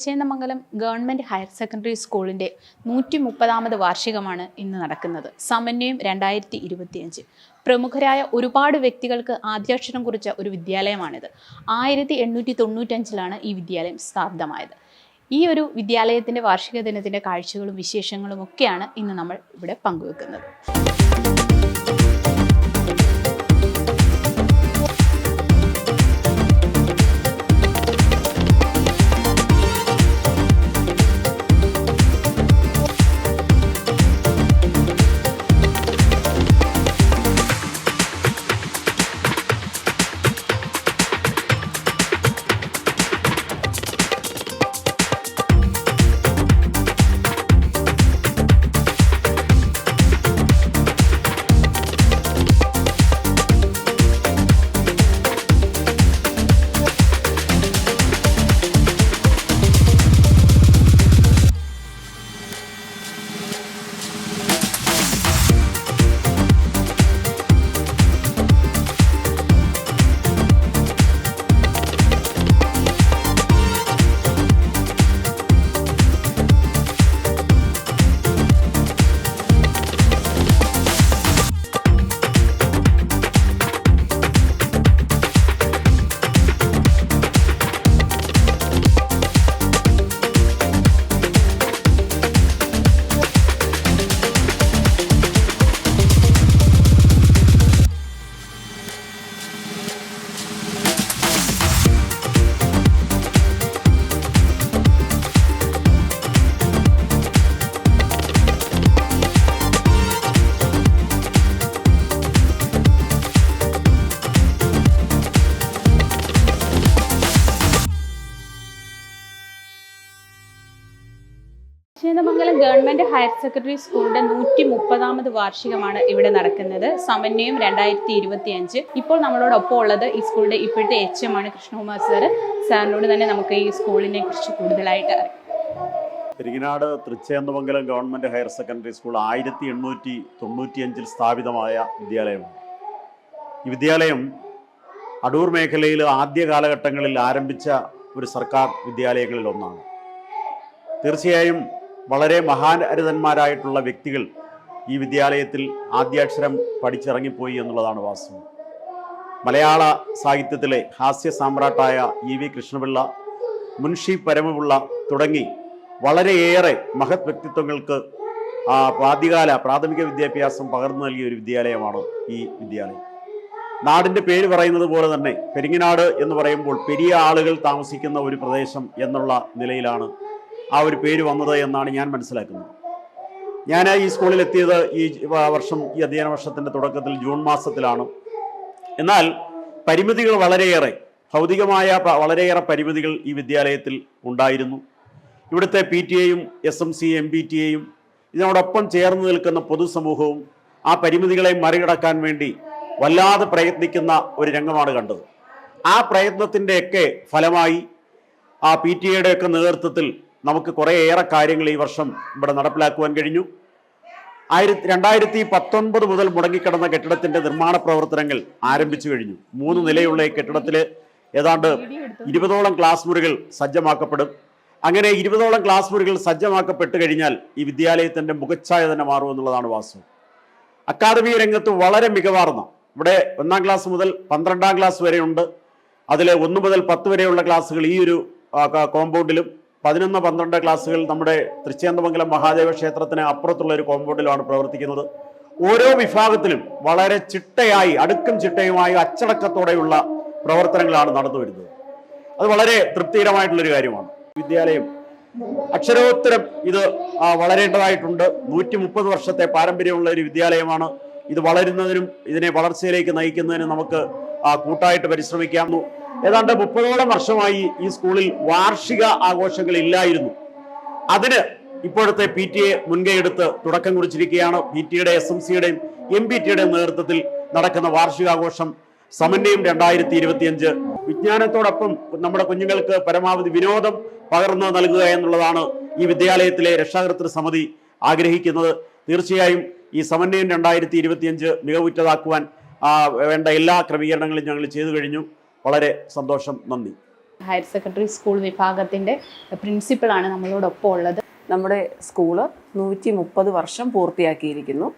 Thrichennamangalam government higher secondary സ്കൂളിന്റെ നൂറ്റി മുപ്പതാമത് വാർഷികമാണ് ഇന്ന് നടക്കുന്നത്. സമന്വയം രണ്ടായിരത്തി ഇരുപത്തിയഞ്ച് പ്രമുഖരായ ഒരുപാട് വ്യക്തികൾക്ക് ആദ്യാക്ഷരം കുറിച്ച ഒരു വിദ്യാലയമാണിത്. ആയിരത്തി എണ്ണൂറ്റി തൊണ്ണൂറ്റഞ്ചിലാണ് ഈ വിദ്യാലയം സ്ഥാപിതമായത്. ഈ ഒരു വിദ്യാലയത്തിന്റെ വാർഷിക ദിനത്തിന്റെ കാഴ്ചകളും വിശേഷങ്ങളും ഒക്കെയാണ് ഇന്ന് നമ്മൾ ഇവിടെ പങ്കുവെക്കുന്നത്. ഹയർ സെക്കൻഡറി സ്കൂളിന്റെ നൂറ്റി മുപ്പതാമത് വാർഷികമാണ് ഇവിടെ നടക്കുന്നത്. സമന്വയം രണ്ടായിരത്തി ഇരുപത്തി അഞ്ച് ഇപ്പോൾ നമ്മളോടൊപ്പം ഉള്ളത് ഈ സ്കൂളിന്റെ ഇപ്പോഴത്തെ എച്ച് എം ആണ് കൃഷ്ണകുമാർ സാർ സാറിനോട് തന്നെ നമുക്ക് ഈ സ്കൂളിനെ കുറിച്ച് കൂടുതലായിട്ട് അറിയാം. Thrichendamangalam government higher secondary school ആയിരത്തി എണ്ണൂറ്റി തൊണ്ണൂറ്റിയഞ്ചിൽ സ്ഥാപിതമായ വിദ്യാലയമാണ്. ഈ വിദ്യാലയം അടൂർ മേഖലയിൽ ആദ്യ കാലഘട്ടങ്ങളിൽ ആരംഭിച്ച ഒരു സർക്കാർ വിദ്യാലയങ്ങളിൽ ഒന്നാണ്. തീർച്ചയായും വളരെ മഹാരഥന്മാരായിട്ടുള്ള വ്യക്തികൾ ഈ വിദ്യാലയത്തിൽ ആദ്യാക്ഷരം പഠിച്ചിറങ്ങിപ്പോയി എന്നുള്ളതാണ് വാസ്തവം. മലയാള സാഹിത്യത്തിലെ ഹാസ്യ സാമ്രാട്ടായ ഇ വി കൃഷ്ണപിള്ള മുൻഷി പരമപിള്ള തുടങ്ങി വളരെയേറെ മഹത് വ്യക്തിത്വങ്ങൾക്ക് ആ ആദ്യകാല പ്രാഥമിക വിദ്യാഭ്യാസം പകർന്നു നൽകിയ ഒരു വിദ്യാലയമാണ് ഈ വിദ്യാലയം. നാടിന്റെ പേര് പറയുന്നത് പോലെ തന്നെ പെരിങ്ങനാട് എന്ന് പറയുമ്പോൾ പെരിയ ആളുകൾ താമസിക്കുന്ന ഒരു പ്രദേശം എന്നുള്ള നിലയിലാണ് ആ ഒരു പേര് വന്നത് എന്നാണ് ഞാൻ മനസ്സിലാക്കുന്നത്. ഞാൻ ഈ സ്കൂളിൽ എത്തിയത് ഈ വർഷം ഈ അധ്യയന വർഷത്തിന്റെ തുടക്കത്തിൽ ജൂൺ മാസത്തിലാണ്. എന്നാൽ പരിമിതികൾ വളരെയേറെ ഭൗതികമായ വളരെയേറെ പരിമിതികൾ ഈ വിദ്യാലയത്തിൽ ഉണ്ടായിരുന്നു. ഇവിടുത്തെ പി ടി എയും S M C M B T എയും ഇതിനോടൊപ്പം ചേർന്ന് നിൽക്കുന്ന പൊതുസമൂഹവും ആ പരിമിതികളെ മറികടക്കാൻ വേണ്ടി വല്ലാതെ പ്രയത്നിക്കുന്ന ഒരു രംഗമാണ് കണ്ടത്. ആ പ്രയത്നത്തിന്റെയൊക്കെ ഫലമായി ആ പി ടി എയുടെയൊക്കെ നേതൃത്വത്തിൽ നമുക്ക് കുറേയേറെ കാര്യങ്ങൾ ഈ വർഷം ഇവിടെ നടപ്പിലാക്കുവാൻ കഴിഞ്ഞു. ആയിരത്തി രണ്ടായിരത്തി പത്തൊൻപത് മുതൽ മുടങ്ങിക്കിടന്ന കെട്ടിടത്തിന്റെ നിർമ്മാണ പ്രവർത്തനങ്ങൾ ആരംഭിച്ചു കഴിഞ്ഞു. മൂന്ന് നിലയുള്ള ഈ കെട്ടിടത്തിൽ ഏതാണ്ട് ഇരുപതോളം ക്ലാസ് മുറികൾ സജ്ജമാക്കപ്പെടും. അങ്ങനെ ഇരുപതോളം ക്ലാസ് മുറികൾ സജ്ജമാക്കപ്പെട്ട് കഴിഞ്ഞാൽ ഈ വിദ്യാലയത്തിന്റെ മുഖച്ഛായ തന്നെ മാറുമെന്നുള്ളതാണ് വാസ്തവം. അക്കാദമി രംഗത്ത് വളരെ മികവാർന്ന ഇവിടെ ഒന്നാം ക്ലാസ് മുതൽ പന്ത്രണ്ടാം ക്ലാസ് വരെയുണ്ട്. അതിൽ ഒന്ന് മുതൽ പത്ത് വരെയുള്ള ക്ലാസ്സുകൾ ഈ ഒരു കോമ്പൗണ്ടിലും പതിനൊന്ന് പന്ത്രണ്ട് ക്ലാസ്സുകൾ നമ്മുടെ തൃശ്ചേന്ദമംഗലം മഹാദേവ ക്ഷേത്രത്തിന് അപ്പുറത്തുള്ള ഒരു കോമ്പൗണ്ടിലാണ് പ്രവർത്തിക്കുന്നത്. ഓരോ വിഭാഗത്തിലും വളരെ ചിട്ടയായി അടുക്കും ചിട്ടയുമായി അച്ചടക്കത്തോടെയുള്ള പ്രവർത്തനങ്ങളാണ് നടന്നു വരുന്നത്. അത് വളരെ തൃപ്തികരമായിട്ടുള്ളൊരു കാര്യമാണ്. വിദ്യാലയം അക്ഷരോത്തരം ഇത് വളരേണ്ടതായിട്ടുണ്ട്. നൂറ്റി മുപ്പത് വർഷത്തെ പാരമ്പര്യമുള്ള ഒരു വിദ്യാലയമാണ്. ഇത് വളരുന്നതിനും ഇതിനെ വളർച്ചയിലേക്ക് നയിക്കുന്നതിനും നമുക്ക് കൂട്ടായിട്ട് പരിശ്രമിക്കാം ഏതാണ്ട് മുപ്പതോളം വർഷമായി ഈ സ്കൂളിൽ വാർഷിക ആഘോഷങ്ങൾ ഇല്ലായിരുന്നു. അതിന് ഇപ്പോഴത്തെ പി ടി എ മുൻകൈയെടുത്ത് തുടക്കം കുറിച്ചിരിക്കുകയാണ്. പി ടിയുടെ എസ് എം സിയുടെയും എം പി ടിയുടെയും നേതൃത്വത്തിൽ നടക്കുന്ന വാർഷികാഘോഷം സമന്വയം രണ്ടായിരത്തി ഇരുപത്തിയഞ്ച് വിജ്ഞാനത്തോടൊപ്പം നമ്മുടെ കുഞ്ഞുങ്ങൾക്ക് പരമാവധി വിനോദം പകർന്നു നൽകുക എന്നുള്ളതാണ് ഈ വിദ്യാലയത്തിലെ രക്ഷാകർത്തൃ സമിതി ആഗ്രഹിക്കുന്നത്. തീർച്ചയായും ഈ സമന്വയം രണ്ടായിരത്തി ഇരുപത്തിയഞ്ച് മികവുറ്റതാക്കുവാൻ വേണ്ട എല്ലാ ക്രമീകരണങ്ങളും ഞങ്ങൾ ചെയ്തു കഴിഞ്ഞു. വളരെ സന്തോഷം നന്ദി. ഹയർ സെക്കൻഡറി സ്കൂൾ വിഭാഗത്തിന്റെ വിഭാഗത്തിന്റെ പ്രിൻസിപ്പളാണ് നമ്മളോടൊപ്പം ഉള്ളത്. നമ്മുടെ സ്കൂൾ നൂറ്റി മുപ്പത് വർഷം പൂർത്തിയാക്കിയിരിക്കുന്നു.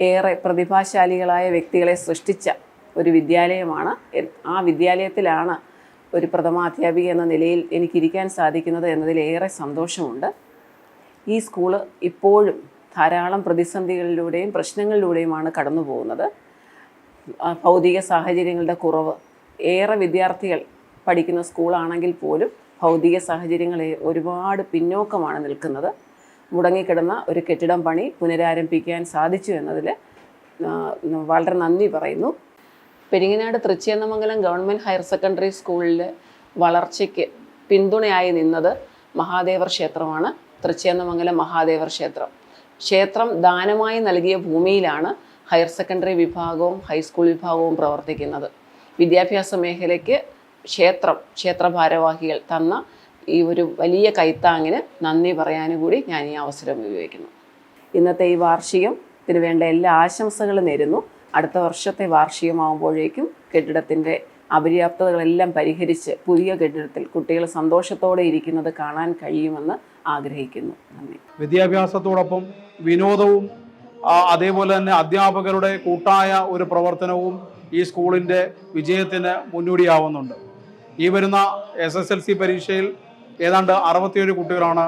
ഏറെ പ്രതിഭാശാലികളായ വ്യക്തികളെ സൃഷ്ടിച്ച ഒരു വിദ്യാലയമാണ്. ആ വിദ്യാലയത്തിലാണ് ഒരു പ്രഥമാധ്യാപിക എന്ന നിലയിൽ എനിക്കിരിക്കാൻ സാധിക്കുന്നത് എന്നതിൽ ഏറെ സന്തോഷമുണ്ട്. ഈ സ്കൂൾ ഇപ്പോഴും ധാരാളം പ്രതിസന്ധികളിലൂടെയും പ്രശ്നങ്ങളിലൂടെയുമാണ് കടന്നു പോകുന്നത് ഭൗതിക സാഹചര്യങ്ങളുടെ കുറവ് ഏറെ വിദ്യാർത്ഥികൾ പഠിക്കുന്ന സ്കൂളാണെങ്കിൽ പോലും ഭൗതിക സാഹചര്യങ്ങളെ ഒരുപാട് പിന്നോക്കമാണ് നിൽക്കുന്നത്. മുടങ്ങിക്കിടന്ന ഒരു കെട്ടിടം പണി പുനരാരംഭിക്കാൻ സാധിച്ചു എന്നതിൽ വളരെ നന്ദി പറയുന്നു. Peringanad Thrichennamangalam government higher secondary സ്കൂളിലെ വളർച്ചയ്ക്ക് പിന്തുണയായി നിന്നത് മഹാദേവർ ക്ഷേത്രമാണ്. തൃച്ചേന്നമംഗലം മഹാദേവർ ക്ഷേത്രം. ക്ഷേത്രം ദാനമായി നൽകിയ ഭൂമിയിലാണ് ഹയർ സെക്കൻഡറി വിഭാഗവും ഹൈസ്കൂൾ വിഭാഗവും പ്രവർത്തിക്കുന്നത്. വിദ്യാഭ്യാസ മേഖലയ്ക്ക് ക്ഷേത്രം ക്ഷേത്ര ഭാരവാഹികൾ തന്ന ഈ ഒരു വലിയ കൈത്താങ്ങിന് നന്ദി പറയാനും കൂടി ഞാൻ ഈ അവസരം ഉപയോഗിക്കുന്നു. ഇന്നത്തെ ഈ വാർഷികം ഇതിന് വേണ്ട എല്ലാ ആശംസകളും നേരുന്നു. അടുത്ത വർഷത്തെ വാർഷികമാകുമ്പോഴേക്കും കെട്ടിടത്തിന്റെ അപര്യാപ്തതകളെല്ലാം പരിഹരിച്ച് പുതിയ കെട്ടിടത്തിൽ കുട്ടികൾ സന്തോഷത്തോടെ ഇരിക്കുന്നത് കാണാൻ കഴിയുമെന്ന് ആഗ്രഹിക്കുന്നു. നന്ദി. വിദ്യാഭ്യാസത്തോടൊപ്പം വിനോദവും അതേപോലെ തന്നെ അധ്യാപകരുടെ കൂട്ടായ ഒരു പ്രവർത്തനവും ഈ സ്കൂളിന്റെ വിജയത്തിന് മുന്നോടിയാവുന്നുണ്ട്. ഈ വരുന്ന എസ് എസ് എൽ സി പരീക്ഷയിൽ ഏതാണ്ട് അറുപത്തിയേഴ് കുട്ടികളാണ്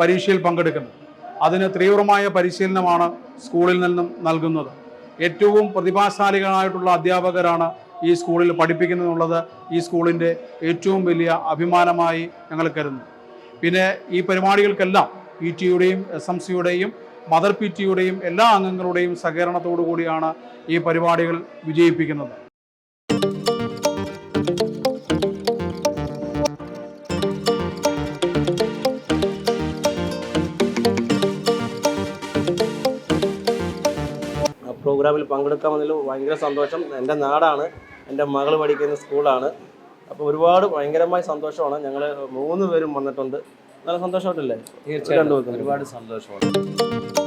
പരീക്ഷയിൽ പങ്കെടുക്കുന്നത്. അതിന് തീവ്രമായ പരിശീലനമാണ് സ്കൂളിൽ നിന്നും നൽകുന്നത്. ഏറ്റവും പ്രതിഭാശാലികളായിട്ടുള്ള അധ്യാപകരാണ് ഈ സ്കൂളിൽ പഠിപ്പിക്കുന്നതെന്നുള്ളത് ഈ സ്കൂളിന്റെ ഏറ്റവും വലിയ അഭിമാനമായി ഞങ്ങൾ കരുതുന്നു. പിന്നെ ഈ പരിപാടികൾക്കെല്ലാം പി ടിയുടെയും എസ് എം സിയുടെയും മദർ പി ടിയുടെയും എല്ലാ അംഗങ്ങളുടെയും സഹകരണത്തോടു കൂടിയാണ് ഈ പരിപാടികൾ വിജയിപ്പിക്കുന്നത്. ആ പ്രോഗ്രാമിൽ പങ്കെടുക്കാമെന്നതിൽ ഭയങ്കര സന്തോഷം. എന്റെ നാടാണ് എന്റെ മകൾ പഠിക്കുന്ന സ്കൂളാണ്. അപ്പോൾ ഒരുപാട് ഭയങ്കരമായ സന്തോഷമാണ്. ഞങ്ങൾ മൂന്ന് പേരും വന്നിട്ടുണ്ട്. നല്ല സന്തോഷമായിട്ടല്ലേ? തീർച്ചയായിട്ടും. ഒരുപാട് സന്തോഷമാണ്.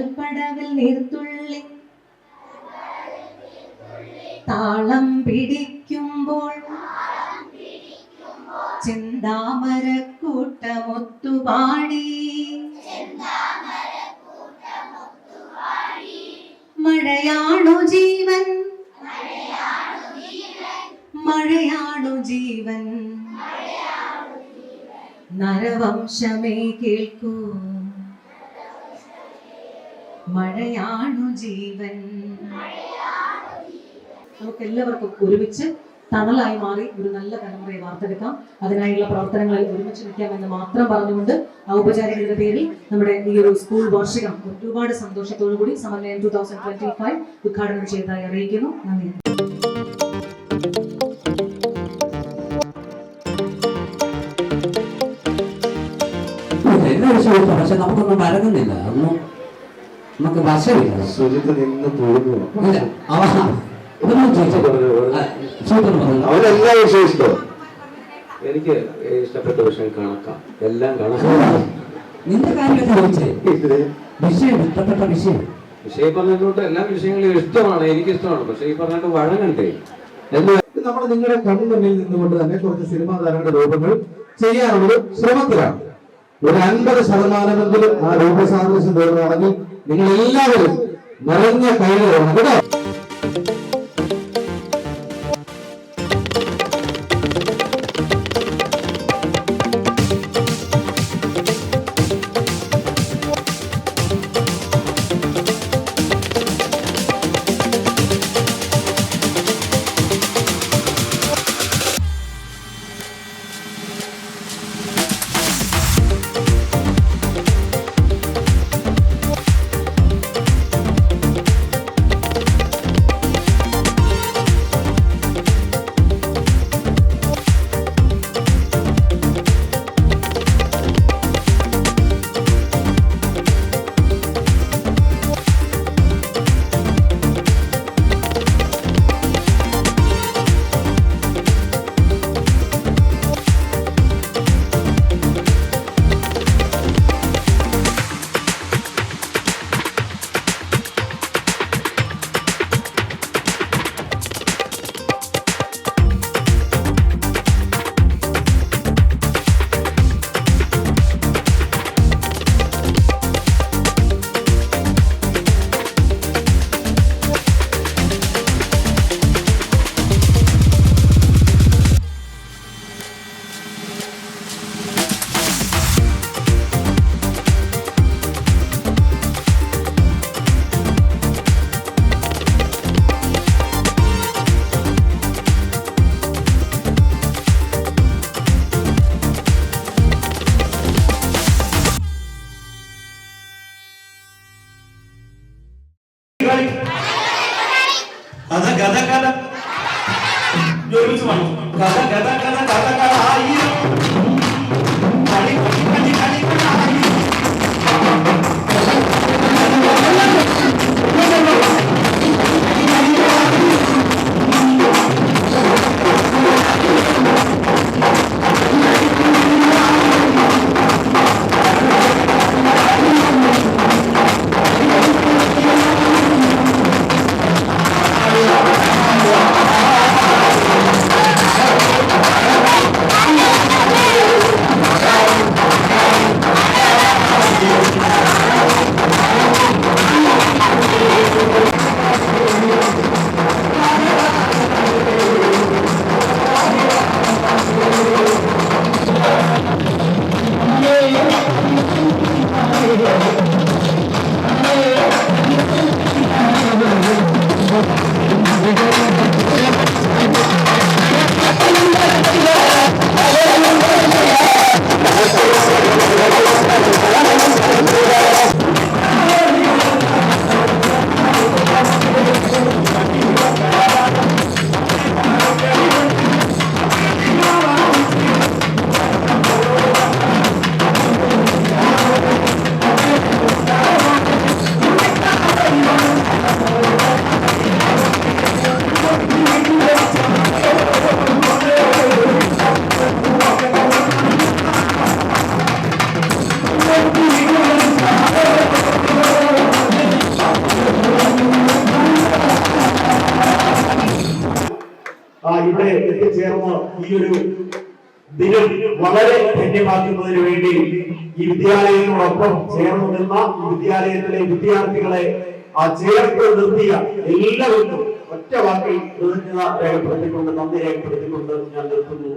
കൽപ്പടവിൽ നീർത്തുള്ളി. താളം പിടിക്കുമ്പോൾ ചിന്താമരക്കൂട്ടമൊത്തുപാടി മഴയാണു ജീവൻ. മഴയാണു ജീവൻ. നരവംശമേ കേൾക്കൂ. മഴയാണു ജീവൻ. നമുക്ക് എല്ലാവർക്കും ഒരുമിച്ച് തണലായി മാറി ഒരു നല്ല തലമുറയെ വാർത്തെടുക്കാം. അതിനായുള്ള പ്രവർത്തനങ്ങളിൽ ഒരുമിച്ച് നിൽക്കാമെന്ന് മാത്രം പറഞ്ഞുകൊണ്ട് ഔപചാരികരുടെ പേരിൽ നമ്മുടെ ഈ ഒരു സ്കൂൾ വാർഷികം ഒരുപാട് സന്തോഷത്തോടു കൂടി സമന്വയം ടു തൗസൻഡ് ട്വന്റി ഫൈവ് ഉദ്ഘാടനം ചെയ്തതായി അറിയിക്കുന്നു. നന്ദി. പക്ഷെ നമുക്കൊന്നും മരങ്ങുന്നില്ല ഒന്നും നമുക്ക് വശമില്ല. സുജിത്ത് നിന്ന് അവനെല്ലാം എനിക്ക് ഇഷ്ടപ്പെട്ട വിഷയം കണക്കാം. എല്ലാം കണക്കാം. നിന്റെ കാര്യമൊക്കെ ചോദിച്ചേ? വിഷയം ഇഷ്ടപ്പെട്ട വിഷയം. വിഷയം പറഞ്ഞിട്ട് എല്ലാ വിഷയങ്ങളും ഇഷ്ടമാണ് എനിക്ക് ഇഷ്ടമാണ് പക്ഷെ ഈ പറഞ്ഞിട്ട് വഴങ്ങണ്ടേ? നമ്മൾ നിങ്ങളുടെ കൺമുന്നിൽ നിന്നുകൊണ്ട് തന്നെ കുറച്ച് സിനിമാ താരങ്ങളുടെ രൂപങ്ങൾ ചെയ്യാനുള്ള ശ്രമത്തിലാണ്. ഒരു അൻപത് ശതമാനമെങ്കിലും ആ രൂപസാദൃശ്യം തോന്നുകയാണെങ്കിൽ നിങ്ങൾ എല്ലാവരും നിറഞ്ഞ കൈകളാണ് കേട്ടോ ആ ഇവിടെ എത്തിച്ചേർന്ന് ഈ ഒരു ദിനം വളരെ ധന്യമാക്കുന്നതിന് വേണ്ടി ഈ വിദ്യാലയത്തിനോടൊപ്പം ചേർന്ന് നിന്ന വിദ്യാലയത്തിലെ വിദ്യാർത്ഥികളെ ആ ചേർത്ത് നിർത്തിയ എല്ലാവർക്കും ഒറ്റ വാക്കിൽ കൃതജ്ഞത രേഖപ്പെടുത്തിക്കൊണ്ട് നന്ദി രേഖപ്പെടുത്തിക്കൊണ്ട് ഞാൻ നിർത്തുന്നു.